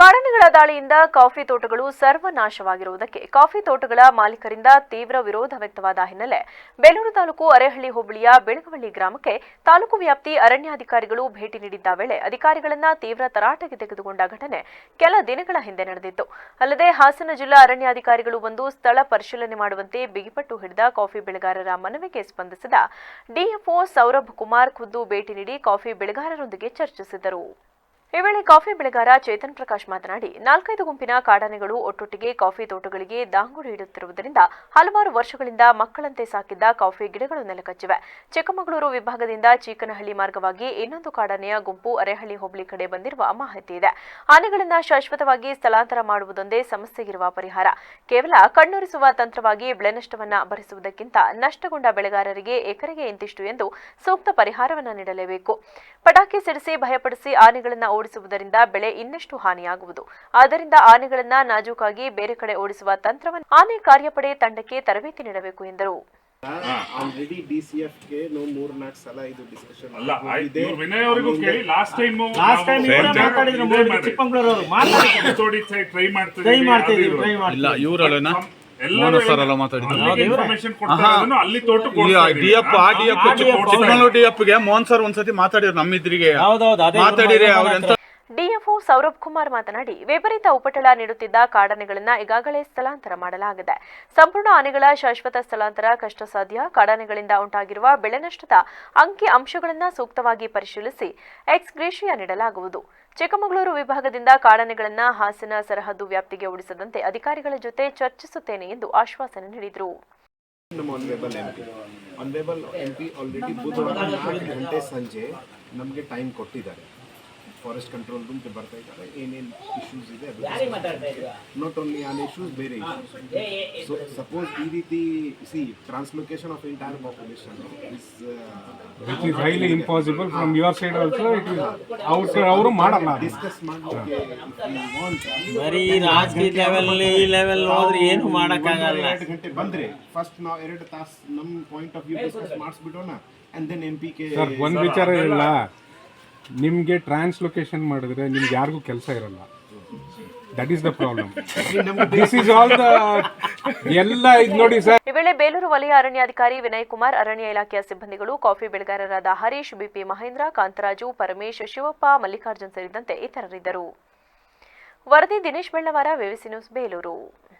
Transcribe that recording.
ಕಾಡಾನೆಗಳ ದಾಳಿಯಿಂದ ಕಾಫಿ ತೋಟಗಳು ಸರ್ವನಾಶವಾಗಿರುವುದಕ್ಕೆ ಕಾಫಿ ತೋಟಗಳ ಮಾಲೀಕರಿಂದ ತೀವ್ರ ವಿರೋಧ ವ್ಯಕ್ತವಾದ ಹಿನ್ನೆಲೆ ಬೇಲೂರು ತಾಲೂಕು ಅರೆಹಳ್ಳಿ ಹೋಬಳಿಯ ಬೆಳಗವಳ್ಳಿ ಗ್ರಾಮಕ್ಕೆ ತಾಲೂಕು ವ್ಯಾಪ್ತಿ ಅರಣ್ಯಾಧಿಕಾರಿಗಳು ಭೇಟಿ ನೀಡಿದ್ದ ವೇಳೆ ಅಧಿಕಾರಿಗಳನ್ನ ತೀವ್ರ ತರಾಟೆಗೆ ತೆಗೆದುಕೊಂಡ ಘಟನೆ ಕೆಲ ದಿನಗಳ ಹಿಂದೆ ನಡೆದಿತ್ತು. ಅಲ್ಲದೆ ಹಾಸನ ಜಿಲ್ಲಾ ಅರಣ್ಯಾಧಿಕಾರಿಗಳು ಬಂದು ಸ್ಥಳ ಪರಿಶೀಲನೆ ಮಾಡುವಂತೆ ಬಿಗಿಪಟ್ಟು ಹಿಡಿದ ಕಾಫಿ ಬೆಳೆಗಾರರ ಮನವಿಗೆ ಸ್ಪಂದಿಸಿದ ಡಿಎಫ್ಒ ಸೌರಭ್ ಕುಮಾರ್ ಖುದ್ದು ಭೇಟಿ ನೀಡಿ ಕಾಫಿ ಬೆಳೆಗಾರರೊಂದಿಗೆ ಚರ್ಚಿಸಿದರು. ಈ ವೇಳೆ ಕಾಫಿ ಬೆಳೆಗಾರ ಚೇತನ್ ಪ್ರಕಾಶ್ ಮಾತನಾಡಿ, ನಾಲ್ಕೈದು ಗುಂಪಿನ ಕಾಡಾನೆಗಳು ಒಟ್ಟೊಟ್ಟಿಗೆ ಕಾಫಿ ತೋಟಗಳಿಗೆ ದಾಂಗುಡಿ ಇಡುತ್ತಿರುವುದರಿಂದ ಹಲವಾರು ವರ್ಷಗಳಿಂದ ಮಕ್ಕಳಂತೆ ಸಾಕಿದ್ದ ಕಾಫಿ ಗಿಡಗಳು ನೆಲಕಚ್ಚಿವೆ. ಚಿಕ್ಕಮಗಳೂರು ವಿಭಾಗದಿಂದ ಚೀಕನಹಳ್ಳಿ ಮಾರ್ಗವಾಗಿ ಇನ್ನೊಂದು ಕಾಡಾನೆಯ ಗುಂಪು ಅರೆಹಳ್ಳಿ ಹೋಬಳಿ ಕಡೆ ಬಂದಿರುವ ಮಾಹಿತಿ ಇದೆ. ಆನೆಗಳನ್ನು ಶಾಶ್ವತವಾಗಿ ಸ್ಥಳಾಂತರ ಮಾಡುವುದೊಂದೇ ಸಮಸ್ಯೆಗಿರುವ ಪರಿಹಾರ. ಕೇವಲ ಕಣ್ಣುರಿಸುವ ತಂತ್ರವಾಗಿ ಬೆಳೆ ನಷ್ಟವನ್ನು ಭರಿಸುವುದಕ್ಕಿಂತ ನಷ್ಟಗೊಂಡ ಬೆಳೆಗಾರರಿಗೆ ಎಕರೆಗೆ ಇಂತಿಷ್ಟು ಎಂದು ಸೂಕ್ತ ಪರಿಹಾರವನ್ನ ನೀಡಲೇಬೇಕು. ಪಟಾಕಿ ಸಿಡಿಸಿ ಭಯಪಡಿಸಿ ಆನೆಗಳನ್ನ ಓಡಿಸುವುದರಿಂದ ಬೆಳೆ ಇನ್ನಷ್ಟು ಹಾನಿಯಾಗುವುದು. ಆದ್ದರಿಂದ ಆನೆಗಳನ್ನ ನಾಜೂಕಾಗಿ ಬೇರೆ ಕಡೆ ಓಡಿಸುವ ತಂತ್ರವನ್ನು ಆನೆ ಕಾರ್ಯಪಡೆ ತಂಡಕ್ಕೆ ತರಬೇತಿ ನೀಡಬೇಕು ಎಂದರು. ಆಲ್ರೆಡಿ ಡಿ ಸಿ ಎಫ್ಗೆ ನಾವು ಮೂರ್ ನಾಲ್ಕು ಸಲ ಇದು ಡಿಸ್ಕಷನ್ ಟ್ರೈ ಮಾಡ್ತೀವಿ ಮೋಹನ ಸರ್ ಎಲ್ಲ ಮಾತಾಡಿದ್ರು. ಆ ಚಿಕ್ಕಮಗಳೂರು ಮೋಹನ್ ಸರ್ ಒಂದ್ಸತಿ ಮಾತಾಡಿದ್ರು ನಮ್ಮಿದ್ರಿಗೆ. ಮಾತಾಡಿರಿ ಅದೇ ಮಾತಾಡಿರಿ ಅವ್ರೆಂತ. ಡಿಎಫ್ಒ ಸೌರಭ್ ಕುಮಾರ್ ಮಾತನಾಡಿ ವಿಪರೀತ ಉಪಟಳ ನೀಡುತ್ತಿದ್ದ ಕಾಡಾನೆಗಳನ್ನು ಈಗಾಗಲೇ ಸ್ಥಳಾಂತರ ಮಾಡಲಾಗಿದೆ. ಸಂಪೂರ್ಣ ಆನೆಗಳ ಶಾಶ್ವತ ಸ್ಥಳಾಂತರ ಕಷ್ಟ ಸಾಧ್ಯ ಕಾಡಾನೆಗಳಿಂದ ಉಂಟಾಗಿರುವ ಬೆಳೆ ನಷ್ಟದ ಅಂಕಿ ಅಂಶಗಳನ್ನು ಸೂಕ್ತವಾಗಿ ಪರಿಶೀಲಿಸಿ ಎಕ್ಸ್ಗ್ರೇಷಿಯಾ ನೀಡಲಾಗುವುದು. ಚಿಕ್ಕಮಗಳೂರು ವಿಭಾಗದಿಂದ ಕಾಡಾನೆಗಳನ್ನು ಹಾಸನ ಸರಹದ್ದು ವ್ಯಾಪ್ತಿಗೆ ಉಳಿಸದಂತೆ ಅಧಿಕಾರಿಗಳ ಜೊತೆ ಚರ್ಚಿಸುತ್ತೇನೆ ಎಂದು ಆಶ್ವಾಸನೆ ನೀಡಿದರು. ನಮ್ಮ honourable M P honourable M P already ಬುಧವಾರ ನಾಲ್ಕು ಗಂಟೆ ಸಂಜೆ ನಮಗೆ ಟೈಮ್ ಕೊಟ್ಟಿದ್ದಾರೆ. ಫಾರೆಸ್ಟ್ ಕಂಟ್ರೋಲ್ ರೂಮ್ಗೆ ಬರ್ತಾ ಇದ್ದಾರೆ. ಏನೇನು ಇಶ್ಯೂಸ್ ಇದೆ ನಾಟ್ ಓನ್ಲಿ ಆನ್ ಇಶ್ಯೂಸ್ ಬೇರೆ ಇಶ್ಯೂಸ್ ಸೊ ಸಪೋಸ್ ಈ ರೀತಿ C translocation of entire population is It is impossible impossible from your side also. It is our side ಅವರು ಮಾಡಲ್ಲ. ಡಿಸ್ಕಸ್ ವಾಂಟ್ ಬರೀ ರಾಜಕೀಯ ಲೆವೆಲ್ ಈ ಲೆವೆಲ್ ಹೋದ್ರೆ ಏನು ಮಾಡಕ್ಕಾಗಲ್ಲ. ಎರಡು ಗಂಟೆ ಬಂದ್ರೆ ಫಸ್ಟ್ ನಾವು ಎರಡು ತಾಸು ನಮ್ಮ point of view discuss ಮಾಡಿಸ್ಬಿಡೋಣ and then M P K sir ಒಂದ್ ವಿಚಾರ ಇಲ್ಲ. ನಿಮ್ಗೆ ಟ್ರಾನ್ಸ್ಲೊಕೇಶನ್ ಮಾಡಿದ್ರೆ ನಿಮ್ಗೆ ಯಾರಿಗೂ ಕೆಲಸ ಇರಲ್ಲ. That is the problem this is all the ಎಲ್ಲ ಇದು ನೋಡಿ ಸರ್ ಈ ವೇಳೆ ಬೇಲೂರು ವಲಯ ಅರಣ್ಯಾಧಿಕಾರಿ ವಿನಯ್ ಕುಮಾರ್, ಅರಣ್ಯ ಇಲಾಖೆಯ ಸಿಬ್ಬಂದಿಗಳು, ಕಾಫಿ ಬೆಳೆಗಾರರಾದ ಹರೀಶ್, ಬಿಪಿ ಮಹೇಂದ್ರ, ಕಾಂತರಾಜು, ಪರಮೇಶ್, ಶಿವಪ್ಪ, ಮಲ್ಲಿಕಾರ್ಜುನ್ ಸೇರಿದಂತೆ ಇತರರಿದ್ದರು. ವರದಿ ದಿನೇಶ್ ಬೆಳ್ಳವಾರ ವಿವಿಸಿ ನ್ಯೂಸ್, ಬೇಲೂರು.